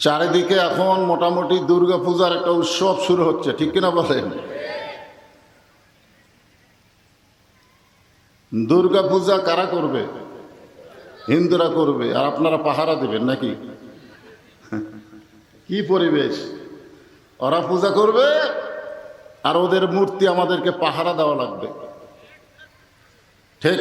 চারিদিকে এখন মোটামুটি দুর্গা পূজার একটা উৎসব শুরু হচ্ছে, ঠিক কিনা বলেন? দুর্গা পূজা কারা করবে? হিন্দুরা করবে, আর আপনারা পাহারা দেবেন নাকি? কি পরিবেশ? ওরা পূজা করবে, আর ওদের মূর্তি আমাদেরকে পাহারা দেওয়া লাগবে। ঠিক?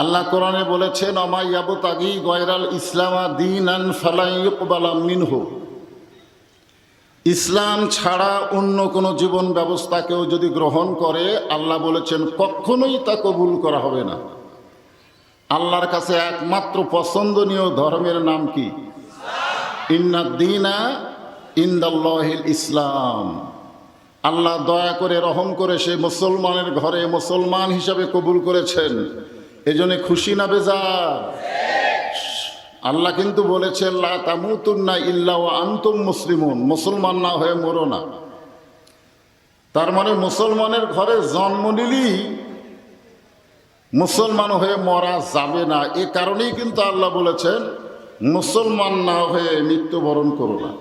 আল্লাহ কোরআনে বলেছেন অমাইয়াবু গয়রাল মিনহু। ইসলাম ছাড়া অন্য কোনো জীবন ব্যবস্থা কেউ যদি গ্রহণ করে, আল্লাহ বলেছেন, কখনোই তা কবুল করা হবে না। আল্লাহর কাছে একমাত্র পছন্দনীয় ধর্মের নাম কি? ইন্নাদ্দিনা ইন্দাল্লাহিল ইসলাম। আল্লাহ দয়া করে রহম করে সে মুসলমানের ঘরে মুসলমান হিসাবে কবুল করেছেন। এজন্য খুশি না বেজা আল্লাহ কিন্তু বলেছেন আনতুম মুসলিমুন। মুসলমান না হয়ে মরো না। তার মানে মুসলমানের ঘরে জন্ম নিলেই মুসলমান হয়ে মরা যাবে না। এ কারণেই কিন্তু আল্লাহ বলেছেন, মুসলমান না হয়ে মৃত্যুবরণ করো না।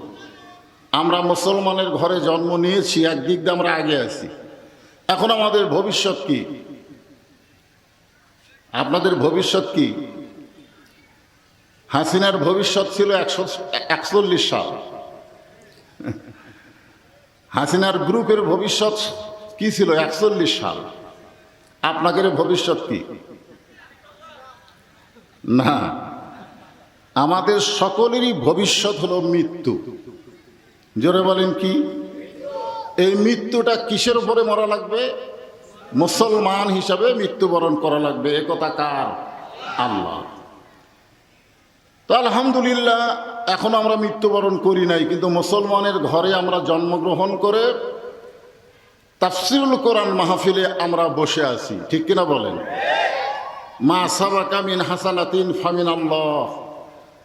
আমরা মুসলমানের ঘরে জন্ম নিয়েছি, একদিক দিয়ে আমরা আগে আছি। এখন আমাদের ভবিষ্যৎ কি? আপনাদের ভবিষ্যৎ কি? হাসিনার ভবিষ্যৎ ছিল একশো একচল্লিশ সাল। হাসিনার গ্রুপের ভবিষ্যৎ কি ছিল? একচল্লিশ সাল। আপনাদের ভবিষ্যৎ কি? না। আমাদের সকলেরই ভবিষ্যৎ হলো মৃত্যু। জোরে বলেন কি? এই মৃত্যুটা কিসের উপরে মরা লাগবে? মুসলমান হিসাবে মৃত্যুবরণ করা লাগবে। এ কথা কার? আল্লাহ। তো আলহামদুলিল্লাহ, এখন আমরা মৃত্যুবরণ করি নাই, কিন্তু মুসলমানের ঘরে আমরা জন্মগ্রহণ করে তাফসিরুল কোরআন মাহফিলে আমরা বসে আছি। ঠিক কিনা বলেন? মা সাবাকা মিন হাসানাতিন ফামিন আল্লাহ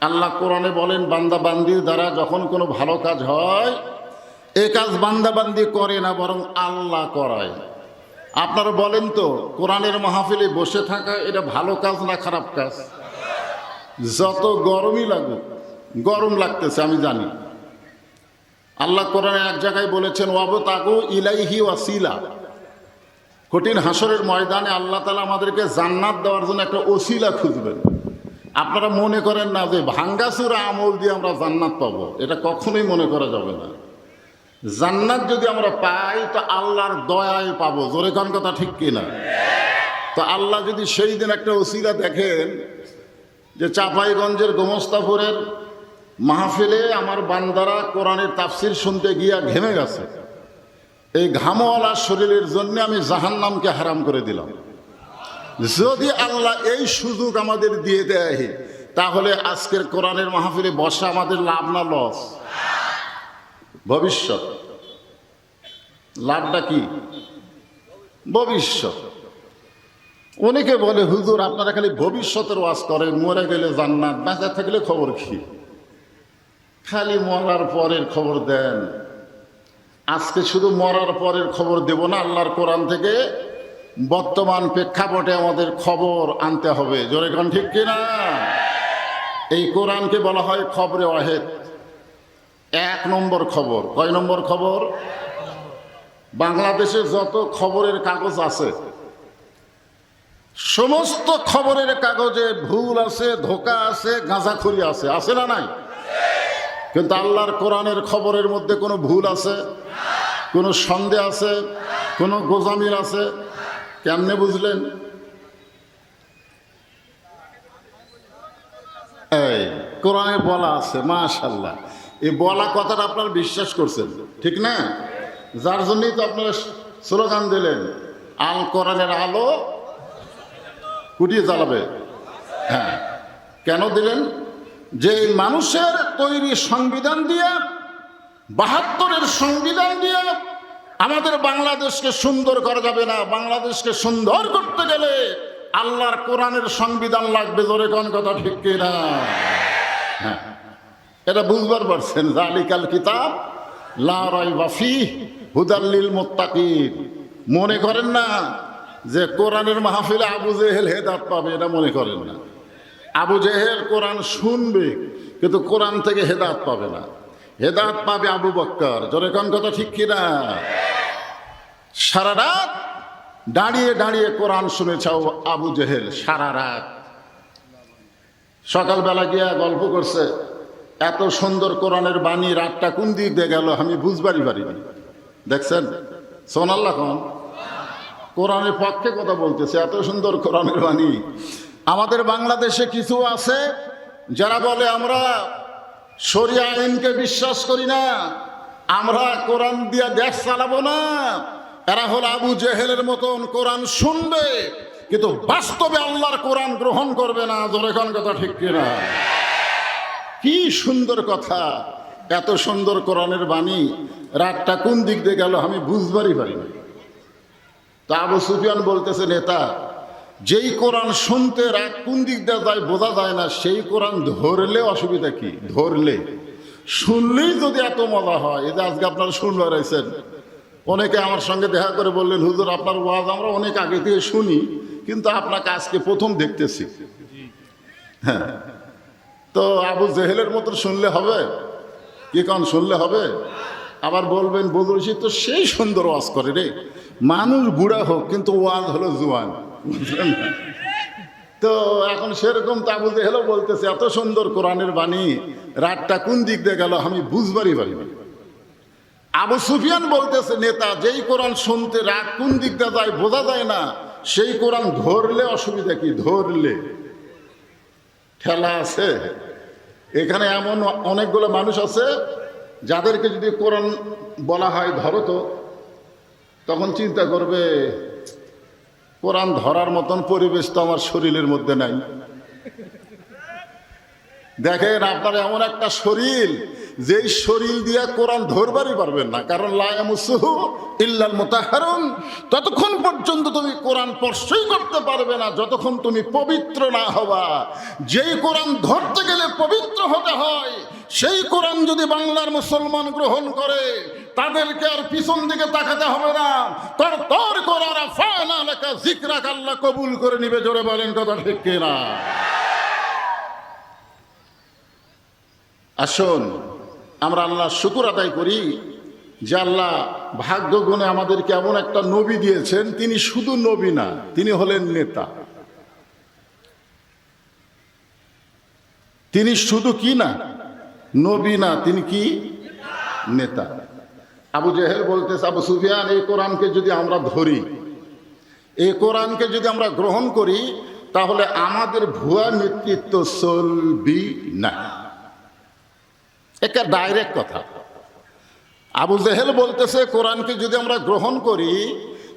আল্লাহ কোরআনে বলেন, বান্দা বান্দির দ্বারা যখন কোনো ভালো কাজ হয়, এ কাজ বান্দাবান্দি করে না, বরং আল্লাহ করায়। আপনারা বলেন তো, কোরআনের মাহফিলে বসে থাকা এটা ভালো কাজ না খারাপ কাজ? যত গরমই লাগুক, গরম লাগতেছে, আমি জানি। আল্লাহ কোরআনে এক জায়গায় বলেছেন ওয়াবু তাকু ইলাইহি ওয়াসিলা। কঠিন হাসরের ময়দানে আল্লাহ তালা আমাদেরকে জান্নাত দেওয়ার জন্য একটা ওসিলা খুঁজবেন। আপনারা মনে করেন না যে ভাঙ্গাসুরা আমল দিয়ে আমরা জান্নাত পাবো? এটা কখনোই মনে করা যাবে না। জান্নাত যদি আমরা পাই, তো আল্লাহর দয়ায় পাবো। জোরে কোন কথা ঠিক কিনা? তো আল্লাহ যদি সেই দিন একটা ওসিরা দেখেন যে চাঁপাইগঞ্জের গোমস্তাপুরের মাহফিলে আমার বান্দারা কোরআনের তাফসির শুনতে গিয়া ঘেমে গেছে। এই ঘামওয়ালা শরীরের জন্য আমি জাহান্নামকে হারাম করে দিলাম। যদি আল্লাহ এই সুযোগ আমাদের দিয়ে দেয়, তাহলে আজকের কোরআনের মাহফিলে বসা আমাদের লাভ না লস? ভবিষ্যৎ। লাভটা কি? ভবিষ্যৎ। অনেকে বলে, হুজুর, আপনারা খালি ভবিষ্যতের ওয়াজ করেন, মরে গেলে জান্নাত বেঁচে থাকলে খবর কি? খালি মরার পরের খবর দেন। আজকে শুধু মরার পরের খবর দেব না, আল্লাহর কোরআন থেকে বর্তমান প্রেক্ষাপটে আমাদের খবর আনতে হবে। জোরে কান ঠিক কিনা? এই কোরআনকে বলা হয় খবরে ওয়াহেদ। এক নম্বর খবর। কয় নম্বর খবর? বাংলাদেশে যত খবরের কাগজ আছে, সমস্ত খবরের কাগজে ভুল আছে, ধোকা আছে, গাঁজাখুরি আছে। আছে না নাই? কিন্তু আল্লাহর কোরআনের খবরের মধ্যে কোনো ভুল আছে? কোনো সন্দেহ আছে? কোনো গোজামিল আছে? কেমনে বুঝলেন? এই, কোরআনে বলা আছে মাশাল্লাহ এই বলা কথাটা আপনারা বিশ্বাস করছেন, ঠিক না? যার জন্যই তো আপনারা স্লোগান দিলেন, আল কোরআনের আলো কুটিয়ে জ্বালাবে। হ্যাঁ কেন দিলেন? যে মানুষের তৈরি সংবিধান দিয়ে, বাহাত্তরের সংবিধান দিয়ে আমাদের বাংলাদেশকে সুন্দর করা যাবে না, বাংলাদেশকে সুন্দর করতে গেলে আল্লাহর কোরআনের সংবিধান লাগবে, জোরে কোন কথা ঠিক কিনা? হ্যাঁ। এটা বুঝবার পারছেন। জালিকাল কিতাব, লা রাইবা ফিহ হুদাল্লিল মুত্তাকিন। মনে করেন না যে কোরআনের মাহফিলে আবু জেহেল হেদাত পাবে, এটা মনে করেন না। আবু জেহেল কোরআন শুনবে, কিন্তু কোরআন থেকে হেদাত পাবে না। হেদাত পাবে আবু বক্কর। জোরে কোন কথা ঠিক কিনা? সারা রাত দাঁড়িয়ে দাঁড়িয়ে কোরআন শুনেছাও আবু জেহেল, সারা রাত। সকালবেলা গিয়া গল্প করছে এত সুন্দর কোরআনের বাণী রাতটা কোন দিক দিয়ে গেল আমি বুঝবারই পারিনি। দেখছেন? সোনাল্লাহ খান কোরআনের পক্ষে কথা বলতেছে, এত সুন্দর কোরআনের বাণী। আমাদের বাংলাদেশে কিছু আছে যারা বলে, আমরা শরিয়া আইনকে বিশ্বাস করি না, আমরা কোরআন দিয়ে দেশ চালাবো না। এরা হল আবু জেহেলের মতন কোরআন শুনবে, কিন্তু বাস্তবে আল্লাহর কোরআন গ্রহণ করবে না। জোরে কথা ঠিক কিনা? কি সুন্দর কথা। এত সুন্দর কোরআনের বাণী, রাতটা কোন দিক দিয়ে গেল আমি বুঝবারই পারি না তা আবু সুফিয়ান বলতেছে, নেতা, যেই কোরআন শুনতে রাত কোন দিক দিয়ে যায় বোঝা যায় না, সেই কোরআন ধরলে অসুবিধা কি? ধরলে। শুনলেই যদি এত মজা হয়, এই যে আজকে আপনারা শুনবার রয়েছেন অনেকে আমার সঙ্গে দেখা করে বললেন, হুজুর, আপনার ওয়াজ আমরা অনেক আগে থেকে শুনি, কিন্তু আপনাকে আজকে প্রথম দেখতেছি। হ্যাঁ। তো আবু জেহেলের মতো শুনলে হবে? কি কন শুনলে হবে? আবার বলবেন রশিদ তো সেই সুন্দর ওয়াজ করে রে। মানুষ বুড়া হোক, কিন্তু ওয়াজ হলো জুয়ান। বুঝলেন? তো এখন সেরকম তো আবু জেহেলও বলতেছে, এত সুন্দর কোরআনের বাণী, রাতটা কোন দিক দিয়ে গেল আমি বুঝবারই পারিনি। আবু সুফিয়ান বলতেছে, নেতা, যেই কোরআন শুনতে রাত কোন দিক দিয়ে যায় বোঝা যায় না। সেই কোরআন ধরলে অসুবিধা কি? ধরলে। ঠেলা আছে। এখানে এমন অনেকগুলো মানুষ আছে, যাদেরকে যদি কোরআন বলা হয় ধরো তো, তখন চিন্তা করবে, কোরআন ধরার মতন পরিবেশ তো আমার শরীরের মধ্যে নাই। দেখেন আপনার এমন একটা শরীর যেই শরীর দিয়া কোরআন ধরবারই পারবেন না, কারণ লায়ামুসুহু ইল্লাল মুতাহারুন, ততক্ষণ পর্যন্ত তুমি কোরআন স্পর্শই করতে পারবে না, যতক্ষণ তুমি পবিত্র না হবা যেই কোরআন ধরতে গেলে পবিত্র হতে হয়, সেই কোরআন যদি বাংলার মুসলমান গ্রহণ করে, তাদেরকে আর পিছন দিকে তাকাতে হবে না। তার তোর করার ফায়না লেখা জিকরাক আল্লাহ কবুল করে নিবে, জোরে বলেন কথা ঠিক কিনা? আসুন। আমরা আল্লাহ শুকুর আদায় করি যে আল্লাহ ভাগ্য গুণে আমাদেরকে এমন একটা নবী দিয়েছেন, তিনি শুধু নবী না, তিনি হলেন নেতা। তিনি শুধু কি না? নবী না, তিনি কি? নেতা। আবু জেহেল বলতেছে, আবু সুফিয়ান, এই কোরআনকে যদি আমরা ধরি, এই কোরআনকে যদি আমরা গ্রহণ করি, তাহলে আমাদের ভুয়া নেতৃত্ব চলবি না। এটা ডাইরেক্ট কথা। আবু জেহেল বলতেছে, কোরআনকে যদি আমরা গ্রহণ করি,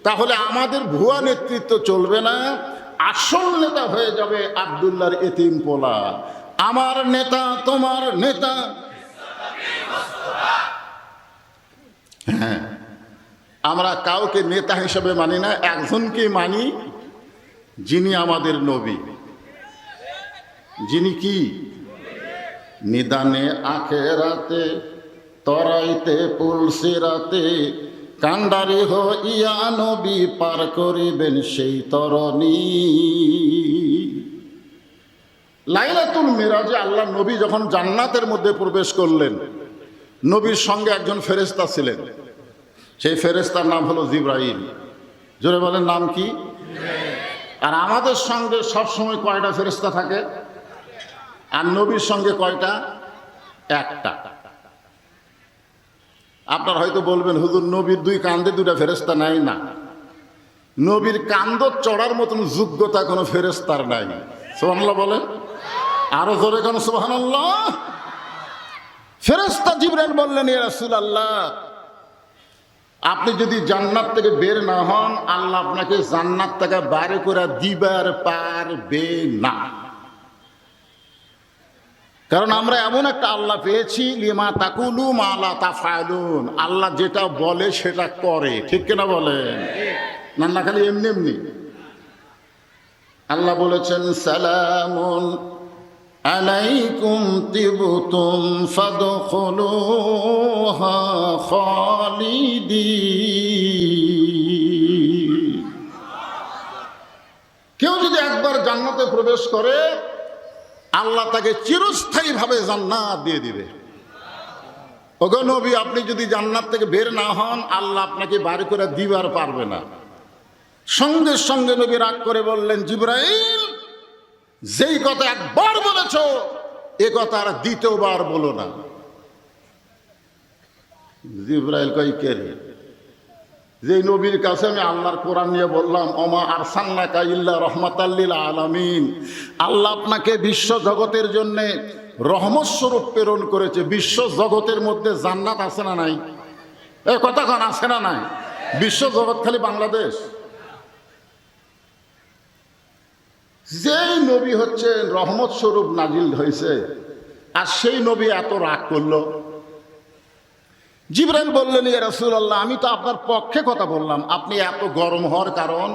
তাহলে আমাদের ভুয়া নেতৃত্ব চলবে না, আসল নেতা হয়ে যাবে আবদুল্লার এতিম পোলা। আমার নেতা, তোমার নেতা। হ্যাঁ আমরা কাউকে নেতা হিসেবে মানি না একজনকে মানি যিনি আমাদের নবী। যিনি কি? নিদানে আখেরাতে তরাইতে পুলসিরাতে কান্ডারি হ ইয়া নবী পার করিবেন সেই তরণী। লাইলাতুল মিরাজে আল্লাহ নবী যখন জান্নাতের মধ্যে প্রবেশ করলেন, নবীর সঙ্গে একজন ফেরেস্তা ছিলেন। সেই ফেরেস্তার নাম হলো জিব্রাহিম জোরে বলেন নাম কি? আর আমাদের সঙ্গে সবসময় কয়টা ফেরেস্তা থাকে? আর নবীর সঙ্গে কয়টা? একটা। আপনার হয়তো বলবেন, হুজুর, নবীর দুই কান্দে দুটা ফেরেস্তা নাই না। নবীর কান্দ চড়ার মতন যোগ্যতা কোনো ফেরেস্তার নাই। সোহানাল্লাহ বলেন। আরও জোরে কেন সোহানাল্লাহ ফেরেস্তা জিবরাইল বললেন, ইয়া রাসূলুল্লাহ, আপনি যদি জান্নাত থেকে বের না হন, আল্লাহ আপনাকে জান্নাত থেকে বাইরে করে দিবার পারবে না। কারণ আমরা এমন একটা আল্লাহ পেয়েছি, লিমা তাকুলু মালা তাফায়লুন আল্লাহ যেটা বলে সেটা করে। ঠিক কিনা বলেন? না না, খালি এমনি এমনি। আল্লাহ বলেছেন, সালামুন আলাইকুম তিবতুম ফাদখুলুহা খালিদিন। কেউ যদি একবার জান্নাতে প্রবেশ করে আল্লাহ তাকে চিরস্থায়ীভাবে জান্নাত দিয়ে দিবে। ওগো নবী, আপনি যদি জান্নাত থেকে বের না হন, আল্লাহ আপনাকে বাড়ি করে দিবার পারবে না। সঙ্গে সঙ্গে নবী রাগ করে বললেন, জিব্রাইল, যেই কথা একবার বলেছ, এ কথা আর দ্বিতীয়বার বলো না। জিব্রাইল কই কে যেই নবীর কাছে আমি আল্লাহর কোরআন নিয়ে বললাম অমা আর আরসান্না কাইল্লা রহমাতাল্লিল আলামিন। আল্লাহ আপনাকে বিশ্ব জগতের জন্য রহমত স্বরূপ প্রেরণ করেছে। বিশ্ব জগতের মধ্যে জান্নাত আছে না নাই? এ কতক্ষণ আছে না নাই? বিশ্ব জগৎ খালি বাংলাদেশ? যেই নবী হচ্ছে রহমত স্বরূপ নাজিল হয়েছে, আর সেই নবী এত রাগ করল। জিব্রাইল বললেন, ইয়া রাসূলুল্লাহ, আমি তো আপনার পক্ষে কথা বললাম। আপনি এত গরম হওয়ার কারণ?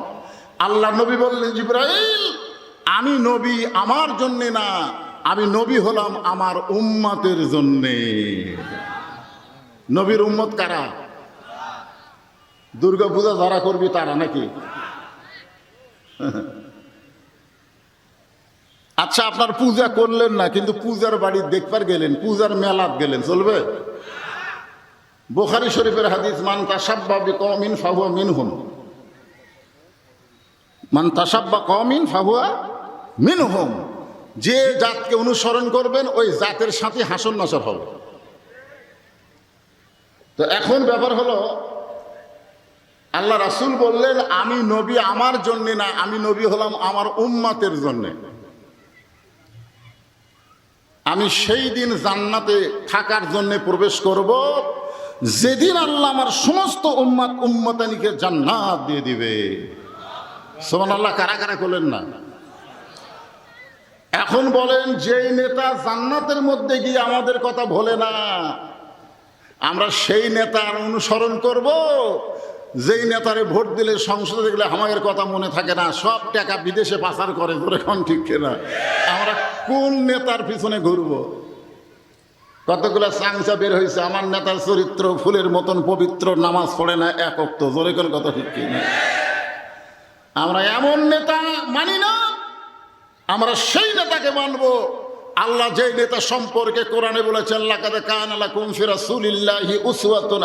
আল্লাহ নবী বললেন, জিব্রাইল, আমি নবী আমার জন্যে না, আমি নবী হলাম আমার উম্মতের জন্যে। নবীর উম্মত কারা? দুর্গা পূজা যারা করবি তারা নাকি? আচ্ছা আপনার পূজা করলেন না, কিন্তু পূজার বাড়ি দেখবার গেলেন, পূজার মেলাত গেলেন, চলবে? বোখারি শরীফের হাদিস, মান তাসাব্বা বিকমিন ফাহুয়া মিনহুম। মান তাসাব্বা কমিন ফাহুয়া মিনহুম। যে জাতকে অনুসরণ করবেন, ওই জাতের সাথে হাসন নাসর হবে। তো এখন ব্যাপার হলো, আল্লাহ রাসূল বললেন, আমি নবী আমার জন্য না, আমি নবী হলাম আমার উম্মাতের জন্যে। আমি সেই দিন জান্নাতে থাকার জন্য প্রবেশ করব যেদিন আল্লাহ আমার সমস্ত উম্মাত উম্মতানিকে জান্নাত দিয়ে দিবে। সোমান আল্লাহ কারা কারা করলেন না? এখন বলেন, যেই নেতা জান্নাতের মধ্যে গিয়ে আমাদের কথা ভোলে না, আমরা সেই নেতার অনুসরণ করব। যেই নেতারে ভোট দিলে, সংসদে দেখলে আমাদের কথা মনে থাকে না, সব টাকা বিদেশে পাচার করে, ধরে ঠিক না আমরা কোন নেতার পিছনে ঘুরবো? কতগুলো চাংসা বের হয়েছে আমার নেতার চরিত্র, ফুলের মতন পবিত্র, নামাজ পড়ে না একক তো জোরে কোন কথা ঠিক না? আমরা এমন নেতা মানি না, আমরা সেই নেতাকে মানবো। আল্লাহ যেই নেতা সম্পর্কে কোরআনে বলেছেন, লাকাদে কান আলা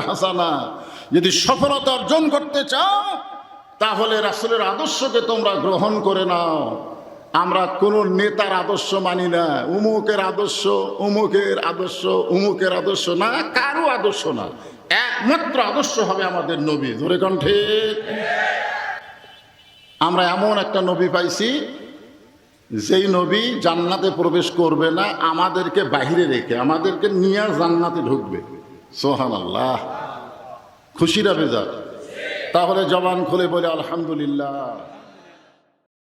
হাসানা। যদি সফলতা অর্জন করতে চাও, তাহলে রাসূলের আদর্শকে তোমরা গ্রহণ করে নাও। আমরা কোন নেতার আদর্শ মানি না। উমুকের আদর্শ উমুকের আদর্শ উমুকের আদর্শ না, কারও আদর্শ না। একমাত্র আদর্শ হবে আমাদের নবী। ধরে কণ্ঠে আমরা এমন একটা নবী পাইছি, যেই নবী জান্নাতে প্রবেশ করবে না, আমাদেরকে বাহিরে রেখে, আমাদেরকে নিয়ে জান্নাতে ঢুকবে। সোহান আল্লাহ খুশিরা বেজার। তাহলে জবান খুলে বলে, আলহামদুলিল্লাহ।